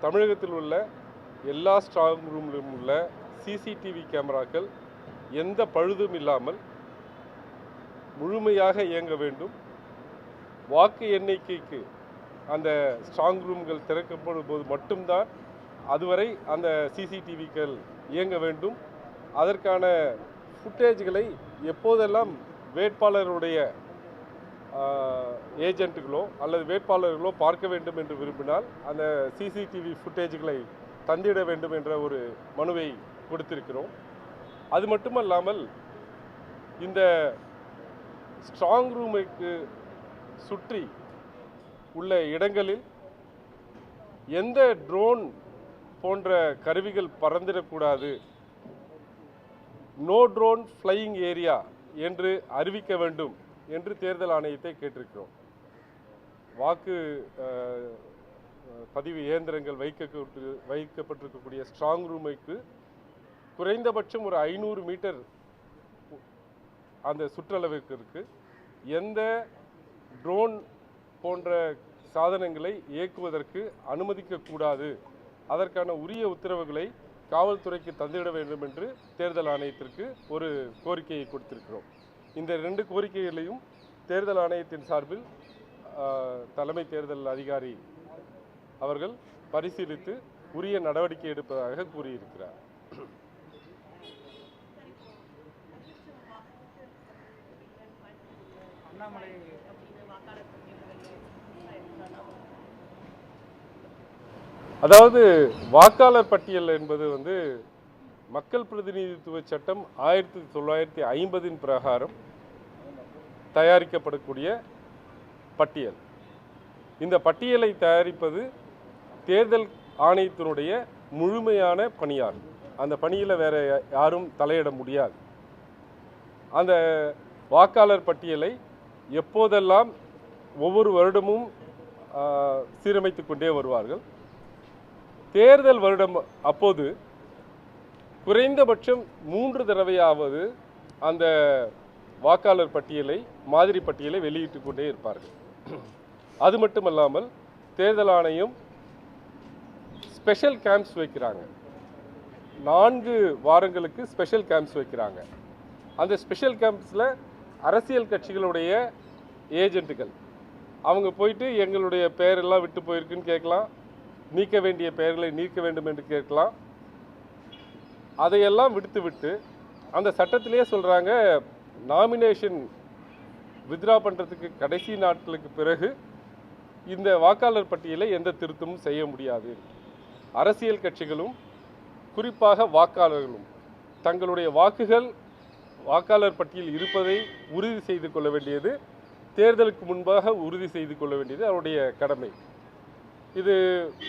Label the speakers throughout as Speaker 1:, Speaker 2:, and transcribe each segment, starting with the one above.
Speaker 1: தமிழகத்தில் உள்ள எல்லா ஸ்ட்ராங் ரூம்லும் உள்ள சிசிடிவி கேமராக்கள் எந்த பழுதும் இல்லாமல் முழுமையாக இயங்க வேண்டும். வாக்கு எண்ணிக்கைக்கு அந்த ஸ்ட்ராங் ரூம்கள் திறக்கப்படும் போது மட்டும்தான் அதுவரை அந்த சிசிடிவிக்கள் இயங்க வேண்டும். அதற்கான ஃபுட்டேஜ்களை எப்போதெல்லாம் வேட்பாளருடைய ஏஜென்ட்டுகளோ அல்லது வேட்பாளர்களோ பார்க்க வேண்டும் என்று விரும்பினால் அந்த சிசிடிவி ஃபுட்டேஜ்களை தந்திட வேண்டும் என்ற ஒரு மனுவை கொடுத்திருக்கிறோம். அது மட்டுமல்லாமல் இந்த ஸ்ட்ராங் ரூமுக்கு சுற்றி உள்ள இடங்களில் எந்த ட்ரோன் போன்ற கருவிகள் பறந்திடக்கூடாது நோ ட்ரோன் ஃப்ளையிங் ஏரியா என்று அறிவிக்க வேண்டும். என்று தேர்தல் ஆணையத்தை கேட்டிருக்கிறோம். வாக்கு பதிவு இயந்திரங்கள் வைக்க வைக்கப்பட்டிருக்கக்கூடிய ஸ்ட்ராங் ரூமைக்கு குறைந்தபட்சம் ஒரு ஐநூறு மீட்டர் அந்த சுற்றளவுக்கு இருக்குது எந்த ட்ரோன் போன்ற சாதனங்களை இயக்குவதற்கு அனுமதிக்கக்கூடாது. அதற்கான உரிய உத்தரவுகளை காவல்துறைக்கு தந்திட வேண்டும் என்று தேர்தல் ஆணையத்திற்கு ஒரு கோரிக்கையை கொடுத்திருக்கிறோம். இந்த ரெண்டு கோரிக்கைகளையும் தேர்தல் ஆணையத்தின் சார்பில் தலைமை தேர்தல் அதிகாரி அவர்கள் பரிசீலித்து உரிய நடவடிக்கை எடுப்பதாக கூறியிருக்கிறார். அதாவது வாக்காளர் பட்டியல் என்பது வந்து மக்கள் பிரதிநிதித்துவ சட்டம் ஆயிரத்தி தொள்ளாயிரத்தி ஐம்பதின் பிரகாரம் தயாரிக்கப்படக்கூடிய பட்டியல். இந்த பட்டியலை தயாரிப்பது தேர்தல் ஆணையத்தினுடைய முழுமையான பணியாகும். அந்த பணியில் வேறு யாரும் தலையிட முடியாது. அந்த வாக்காளர் பட்டியலை எப்போதெல்லாம் ஒவ்வொரு வருடமும் சீரமைத்து கொண்டே வருவார்கள் தேர்தல் வருடம் அப்போது குறைந்தபட்சம் மூன்று தடவையாவது அந்த வாக்காளர் பட்டியலை மாதிரி பட்டியலை வெளியிட்டு கொண்டே இருப்பார்கள். அது மட்டுமல்லாமல் தேர்தல் ஆணையம் ஸ்பெஷல் கேம்ப்ஸ் வைக்கிறாங்க. நான்கு வாரங்களுக்கு ஸ்பெஷல் கேம்ப்ஸ் வைக்கிறாங்க. அந்த ஸ்பெஷல் கேம்ப்ஸில் அரசியல் கட்சிகளுடைய ஏஜென்ட்டுகள். அவங்க போயிட்டு எங்களுடைய பெயரெல்லாம் விட்டு போயிருக்குன்னு கேட்கலாம். நீக்க வேண்டிய பெயர்களை நீக்க வேண்டும் என்று கேட்கலாம். அதையெல்லாம் விடுத்து விட்டு அந்த சட்டத்திலேயே சொல்கிறாங்க நாமினேஷன் வித்ரா பண்ணுறதுக்கு கடைசி நாட்களுக்கு பிறகு இந்த வாக்காளர் பட்டியலை எந்த திருத்தமும் செய்ய முடியாது. அரசியல் கட்சிகளும் குறிப்பாக வாக்காளர்களும் தங்களுடைய வாக்குகள் வாக்காளர் பட்டியல் இருப்பதை உறுதி செய்து கொள்ள வேண்டியது தேர்தலுக்கு முன்பாக உறுதி செய்து கொள்ள வேண்டியது அவருடைய கடமை. இது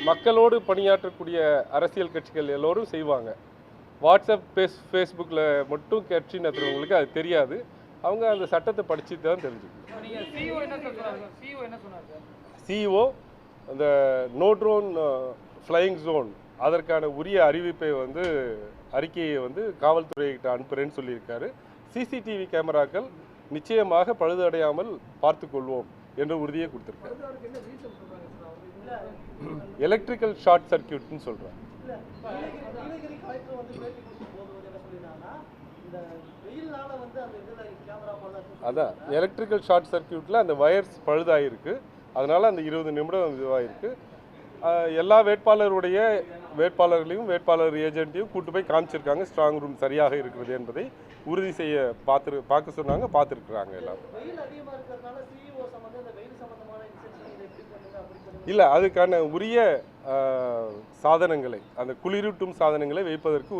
Speaker 1: மக்களோடு பணியாற்றக்கூடிய அரசியல் கட்சிகள் எல்லோரும் செய்வாங்க. வாட்ஸ்அப் ஃபேஸ் ஃபேஸ்புக்கில் மட்டும் கட்சி நடத்துறவங்களுக்கு அது தெரியாது. அவங்க அந்த சட்டத்தை படித்து தான் தெரிஞ்சுக்கணும்.
Speaker 2: நீங்க சிஓ என்ன சார் சொன்னாரு? சிஓ என்ன சொன்னாரு சார்?
Speaker 1: சிஇஓ அந்த நோ ட்ரோன் ஃப்ளையிங் ஜோன் அதற்கான உரிய அறிவிப்பை வந்து அறிக்கையை வந்து காவல்துறைகிட்ட அனுப்புகிறேன்னு சொல்லியிருக்காரு. சிசிடிவி கேமராக்கள் நிச்சயமாக பழுதடையாமல் பார்த்துக்கொள்வோம் என்ற உறுதியை கொடுத்துருக்காரு. எலக்ட்ரிக்கல் ஷார்ட் சர்க்கியூட்னு சொல்கிறேன் அதான் எலக்ட்ரிக்கல் ஷார்ட் சர்க்கியூட்டில் அந்த வயர்ஸ் பழுதாயிருக்கு. அதனால் அந்த இருபது நிமிடம் இதுவாயிருக்கு. ஆஹ் எல்லா வேட்பாளருடைய வேட்பாளர்களையும் வேட்பாளர் ஏஜென்ட்டையும் கூட்டு போய் காமிச்சிருக்காங்க. ஸ்ட்ராங் ரூம் சரியாக இருக்கிறது என்பதை உறுதி செய்ய பார்த்து பார்க்க சொன்னாங்க பார்த்துருக்குறாங்க
Speaker 3: அப்படி பண்ணுங்க
Speaker 1: இல்லை அதுக்கான உரிய சாதனங்களை அந்த குளிரூட்டும் சாதனங்களை வைப்பதற்கு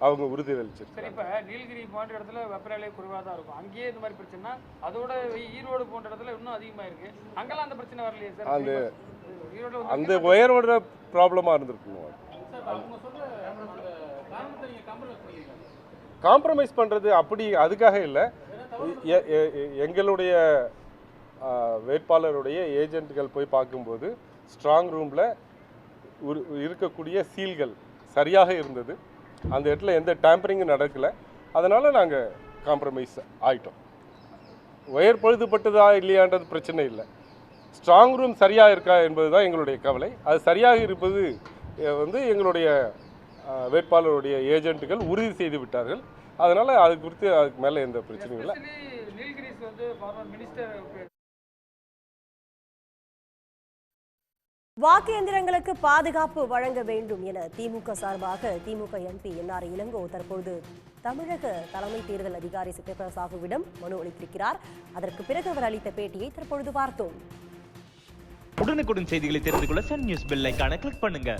Speaker 1: அவங்க உறுதி அளிச்சிருக்காங்க
Speaker 2: சரி இப்ப நீலகிரி போன்ற இடத்துல வெப்பநிலை குறைவாக தான் இருக்கும். அங்கேயே இந்த மாதிரி பிரச்சனை அதோட ஈரோடு போன்ற இடத்துல இன்னும் அதிகமா இருக்கு அங்கெல்லாம் அந்த பிரச்சனை வரலையே சார்?
Speaker 1: அந்த அந்த ஒயரோட ப்ராப்ளமாக
Speaker 2: பண்ணிருக்காங்க
Speaker 1: காம்ப்ரமைஸ் பண்ணுறது அப்படி அதுக்காக இல்லை. எங்களுடைய வேட்பாளருடைய ஏஜென்ட்டுகள் போய் பார்க்கும்போது ஸ்ட்ராங் ரூமில் இருக்கக்கூடிய சீல்கள் சரியாக இருந்தது. அந்த இடத்துல எந்த டேம்பரிங்கும் நடக்கலை. அதனால் நாங்கள் காம்ப்ரமைஸ் ஆயிட்டோம். ஒயர் பழுதுபட்டதா இல்லையான்றது பிரச்சனை இல்லை. ஸ்ட்ராங் ரூம் சரியாக இருக்கா என்பது தான் எங்களுடைய கவலை. அது சரியாக இருப்பது வந்து எங்களுடைய வேட்பாளருடைய ஏஜென்ட்டுகள் உறுதி செய்து விட்டார்கள். அதனால் அது குறித்து அதுக்கு மேலே எந்த பிரச்சனையும் இல்லை.
Speaker 4: வாக்கு எந்திரங்களுக்கு பாதுகாப்பு வழங்க வேண்டும் என திமுக சார்பாக திமுக எம்பி என்ஆர் இளங்கோ தற்போது தமிழக தலைமை தேர்தல் அதிகாரி சத்யபிரதா சாஹுவிடம் மனு அளித்திருக்கிறார். அதற்கு பிறகு அவர் அளித்த பேட்டியை தற்பொழுது பார்த்தோம்.
Speaker 5: உடனுக்குடன் செய்திகளை தெரிந்து கொள்ள சன் நியூஸ் பெல் ஐகானை கிளிக் பண்ணுங்க.